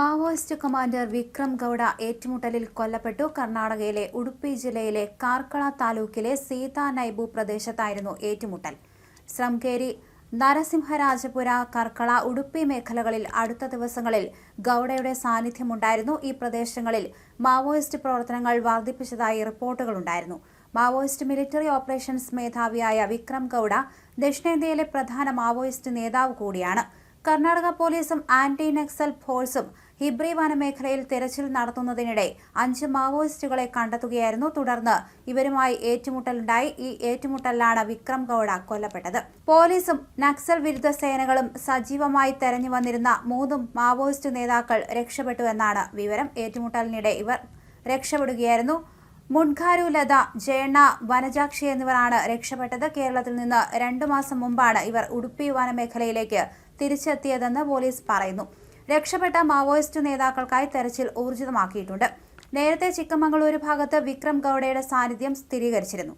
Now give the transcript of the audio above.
Maoist commander Vikram Gowda ഏറ്റുമുട്ടലിൽ കൊല്ലപ്പെട്ടു. കർണാടകയിലെ ഉടുപ്പി ജില്ലയിലെ കാർക്കള താലൂക്കിലെ സീതാ നൈബു പ്രദേശത്തായിരുന്നു ഏറ്റുമുട്ടൽ. ശ്രംകേരി നരസിംഹരാജപുര കർക്കള ഉടുപ്പി മേഖലകളിൽ അടുത്ത ദിവസങ്ങളിൽ ഗൌഡയുടെ സാന്നിധ്യമുണ്ടായിരുന്നു. ഈ പ്രദേശങ്ങളിൽ മാവോയിസ്റ്റ് പ്രവർത്തനങ്ങൾ വർദ്ധിപ്പിച്ചതായി റിപ്പോർട്ടുകളുണ്ടായിരുന്നു. മാവോയിസ്റ്റ് മിലിറ്ററി ഓപ്പറേഷൻസ് മേധാവിയായ വിക്രം ഗൌഡ ദക്ഷിണേന്ത്യയിലെ പ്രധാന മാവോയിസ്റ്റ് നേതാവ് കൂടിയാണ്. കർണാടക പോലീസും ആന്റി നക്സൽ ഫോഴ്സും ഹിബ്രി വനമേഖലയിൽ തെരച്ചിൽ നടത്തുന്നതിനിടെ അഞ്ച് മാവോയിസ്റ്റുകളെ കണ്ടെത്തുകയായിരുന്നു. തുടർന്ന് ഇവരുമായി ഏറ്റുമുട്ടലുണ്ടായി. ഈ ഏറ്റുമുട്ടലിലാണ് വിക്രം ഗൌഡ കൊല്ലപ്പെട്ടത്. പോലീസും നക്സൽ വിരുദ്ധ സേനകളും സജീവമായി തെരഞ്ഞു വന്നിരുന്ന മൂന്നും മാവോയിസ്റ്റ് നേതാക്കൾ രക്ഷപ്പെട്ടുവെന്നാണ് വിവരം. ഏറ്റുമുട്ടലിനിടെ ഇവർ രക്ഷപ്പെടുകയായിരുന്നു. മുൺഖാരു ലത ജയണ്ണ വനജാക്ഷി എന്നിവരാണ് രക്ഷപ്പെട്ടത്. കേരളത്തിൽ നിന്ന് രണ്ടു മാസം മുമ്പാണ് ഇവർ ഉടുപ്പി വനമേഖലയിലേക്ക് തിരിച്ചെത്തിയതെന്ന് പോലീസ് പറയുന്നു. രക്ഷപ്പെട്ട മാവോയിസ്റ്റ് നേതാക്കൾക്കായി തെരച്ചിൽ ഊർജിതമാക്കിയിട്ടുണ്ട്. നേരത്തെ ചിക്കമംഗളൂരു ഭാഗത്ത് വിക്രം ഗൌഡയുടെ സാന്നിധ്യം സ്ഥിരീകരിച്ചിരുന്നു.